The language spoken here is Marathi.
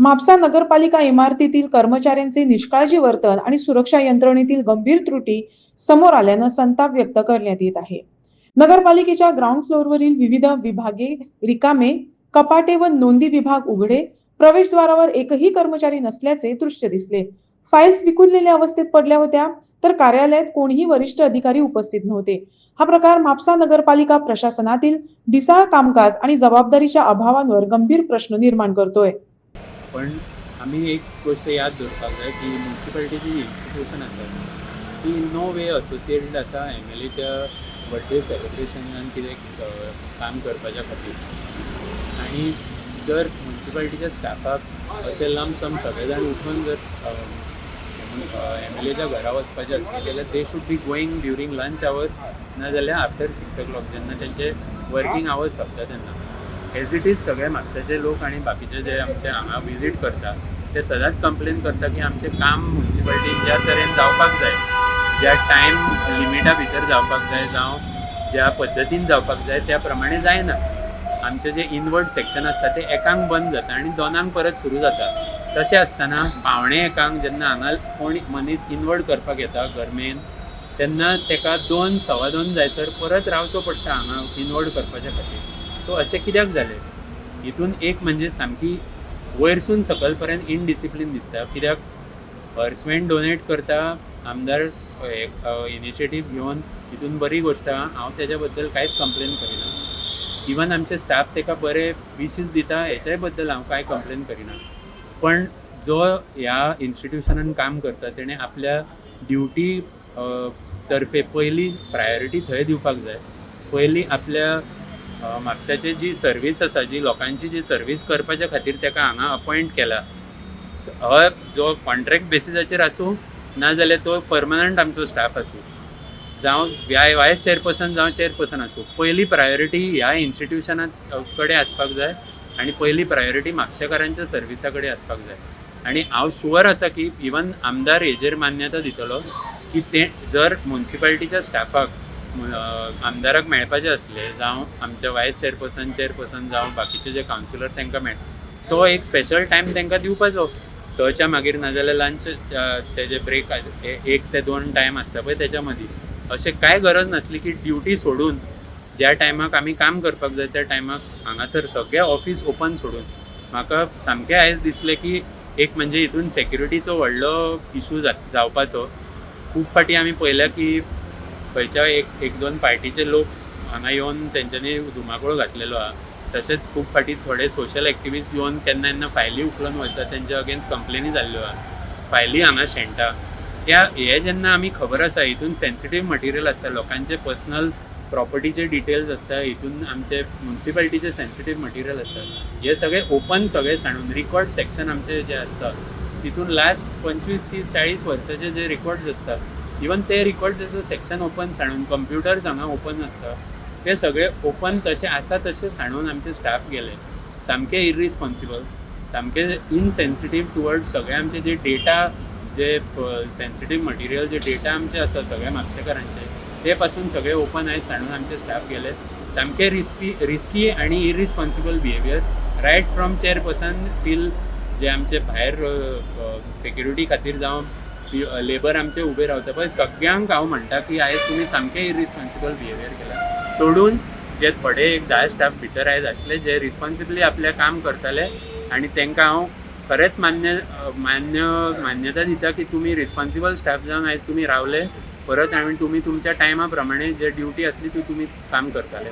म्हापसा नगरपालिका इमारतीतील कर्मचाऱ्यांचे निष्काळजी वर्तन आणि सुरक्षा यंत्रणेतील गंभीर त्रुटी समोर आल्यानं संताप व्यक्त करण्यात येत आहे. नगरपालिकेच्या ग्राउंड फ्लोअरवरील विविध विभागे रिकामे कपाटे व नोंदी विभाग उघडे प्रवेशद्वारावर एकही कर्मचारी नसल्याचे दृश्य दिसले. फाईल्स विखुरलेल्या अवस्थेत पडल्या होत्या तर कार्यालयात कोणीही वरिष्ठ अधिकारी उपस्थित नव्हते. हा प्रकार म्हापसा नगरपालिका प्रशासनातील ढिसाळ कामकाज आणि जबाबदारीच्या अभावांवर गंभीर प्रश्न निर्माण करतोय. पण आमी एक गोष्ट याद दवरपाक जाय की म्युन्सिपालिटीची इन्स्टिट्यूशन आसा ती इन नो वे असोसिएटेड आसा एम एल एच्या बर्थडे सेलिब्रेशनान कितें काम करपाच्या खातीर आनी जर म्युन्सिपालिटीच्या स्टाफाक अशें लांब सम सगळे जाण उठून जर एम एल एच्या घरा वचपाचें आसलें जाल्यार they should be going during lunch hour नाजाल्यार आफ्टर सिक्स ओ क्लॉक जेन्ना तेंचे वर्कींग आवर्स सोंपता तेन्ना एज इट इज सगळे म्हापशाचे लोक आणि बाकीचे जे आमचे हांगा विजीट करता ते सदांच कंप्लेन करता की आमचें काम म्युन्सिपाल्टी ज्या तरेन जावपाक जाय ज्या टायम लिमिटा भितर जावपाक जाय जावं ज्या पद्दतीन जावपाक जाय त्या प्रमाणे जायना. आमचें जें इनवर्ड सेक्शन आसता तें एकांक बंद जाता आनी दोनांक परत सुरू जाता तशें आसतना पावणे एकांक जेन्ना हांगा कोण मनीस इनवर्ड करपाक येता गरमेन तेन्ना ताका दोन सवा दोन जायसर परत रावचो पडटा हांगा इनवर्ड करपाच्या खातीर. सो अशें कित्याक जालें हितून एक म्हणजे सामकी वयरसून सकयल पर्यंत इनडिसिप्लीन दिसता. कित्याक? हर्समेंट डोनेट करता आमदार इनिशिएटीव घेवन हितून बरी गोश्ट आहा हांव तेज्या बद्दल कांयच कंप्लेन करिना. इवन आमचे स्टाफ ताका बरे विशीस दिता हेच्यायबद्दल हांव कांय कंप्लेन करिना. पण जो ह्या इन्स्टिट्यूशनान काम करता तेणें आपल्या ड्युटी तर्फे पयली प्रायोरिटी थंय दिवपाक जाय. पयलीं आपल्या म्हापशाची जी सर्वीस आसा जी लोकांची जी सर्वीस करपाच्या खातीर ताका हांगा अपॉयंट केला. हय हो जो कॉन्ट्रॅक्ट बेसिसाचेर आसूं नाजाल्यार तो परमनंट आमचो स्टाफ आसूं. जावं आय वायस चेअरपर्सन जावं चेअरपर्सन आसूं. पयली प्रायोरिटी ह्या इन्स्टिट्यूशना कडेन आसपाक जाय आनी पयली प्रायोरिटी म्हापशेकारांच्या सर्विसा कडेन आसपाक जाय. आनी हांव शुअर आसा की इवन आमदार हेजेर मान्यता दितलो की ते जर म्युन्सिपाल्टीच्या स्टाफाक आमदाराक मेळपाचें असले जावं आमच्या वायस चेअरपर्सन चेअरपर्सन जावं बाकीचे जे कावन्सिलर तांकां मेळ तो एक स्पेशल टायम तांकां दिवपाचो. सच्या मागीर नाजाल्यार लंच तेजे ब्रेक एक ते दोन टायम आसता पळय तेच्या मदीं. अशें कांय गरज नासली की ड्युटी सोडून ज्या टायमाक आमी काम करपाक जाय त्या टायमाक हांगासर सगळें ऑफीस ओपन सोडून. म्हाका सामकें आयज दिसलें की एक म्हणजे हितून सेक्युरिटीचो व्हडलो इशू जावपाचो. खूब फाटी आमी पळयल्या की खंयच्या एक एक दोन पार्टीचे लोक हांगा येवन तेंच्यांनी धुमाकूळ घातलेलो आहा तशेंच खूब फाटी थोडे सोशल एक्टिविस्ट येवन केन्ना केन्ना फायली उखलून वयता तेंच्या अगेन्स्ट कंप्लेनी जाल्ल्यो आहा फायली हांगा शेणटा त्या हे जेन्ना आमी खबर आसा हितून सेन्सिटीव मटिरियल आसता लोकांचे पर्सनल प्रॉपर्टीचे डिटेल्स आसता हितून आमचे म्युन्सिपालिटीचे सेन्सिटीव मटिरियल आसता हे सगळे ओपन सगळे सांडून रिकॉर्ड सेक्शन आमचे जे आसता तितून लास्ट पंचवीस तीस चाळीस वर्साचे जे रिकॉर्ड्स आसता इवन ते रिकॉर्ड्साचो सेक्शन ओपन सांडून कम्प्युटर हांगा ओपन आसता ते सगळे ओपन तसे आसा तशें सांडून आमचे स्टाफ गेले. सामके इरिस्पॉन्सिबल सामके इनसेन्सिटीव टुवर्ड सगळे आमचे जे डेटा जे सेन्सिटीव मटेरियल जे डेटा आमचे आसा सगळे म्हापशेकारांचे ते पासून सगळे ओपन आयज सांडून आमचे स्टाफ गेले सामके रिस्की रिस्की आनी irresponsible behaviour right from chairperson till जे आमचे भायर सेक्युरिटी खातीर जावं लेबर आमचे उबे रावता पळय सगळ्यांक हांव म्हणटा की आयज तुमी सामके इरिस्पॉन्सिबल बिहेवियर केला. सोडून जे थोडे एक धा स्टाफ भितर आयज आसले जे रिस्पॉन्सिबली आपलें काम करताले आनी तांकां हांव खरेंच मान्य मान्य मान्यता दिता की तुमी रिस्पॉन्सिबल स्टाफ जावन आयज तुमी रावले. परत हांवें तुमी तुमच्या टायमा प्रमाणे जे ड्युटी आसली ती तुमी काम करताले.